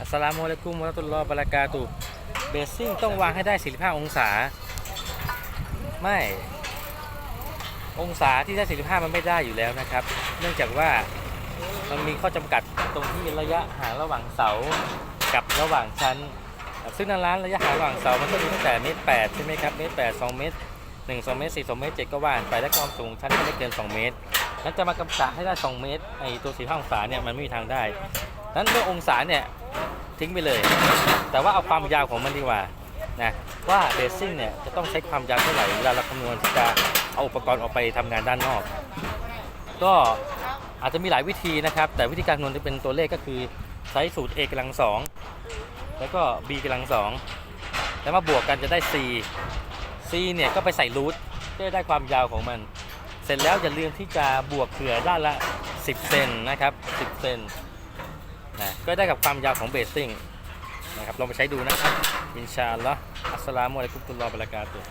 อัสลามุอะลัยกุมวะราะตุลลอฮ์บะเรากาตุเบสซิ่งต้องวางให้ได้ 45 องศา ไม่ องศาที่ได้ 45 มันไม่ได้อยู่แล้วนะครับ เนื่องจากว่ามันมีข้อจำกัดตรงที่ระยะห่างระหว่างเสากับระหว่างชั้น ซึ่งในร้านระยะห่างระหว่างเสา มันก็มีตั้งแต่เมตรแปดใช่ไหมครับ เมตรแปดสองเมตรหนึ่งสองเมตรสี่สองเมตรเจ็ดก็ว่านไปและความสูงชั้นก็ไม่เกินสองเมตรนั้นจะมากำกะให้ได้2เมตรไอตัว45องศาเนี่ยมันไม่มีทางได้ นั้นเรื่ององศาเนี่ย ทิ้งไปเลย แต่ว่าเอาความยาวของมันดีกว่านะว่าเบสซิ่งเนี่ยจะต้องใช้ความยาวเท่าไหร่เวลาเราคำนวณที่จะเอาอุปกรณ์ออกไปทำงานด้านนอก ก็อาจจะมีหลายวิธีนะครับ แต่วิธีการคำนวณที่เป็นตัวเลขก็คือใช้สูตร a กำลังสองแล้วก็ b กำลังสองแล้วมาบวกกันจะได้ c c เนี่ยก็ไปใส่รูทก็จะได้ความยาวของมัน เสร็จแล้วอย่าลืมที่จะบวกเผื่อด้านละ 10 เซนนะครับ 10 เซน นะก็ได้กับความยาวของเบสซิ่งนะครับลองไปใช้ดูนะครับ อินชาอัลลอฮ์อัสสลามุอะลัยกุมตุลลอฮ์บะเราะกาตุฮ์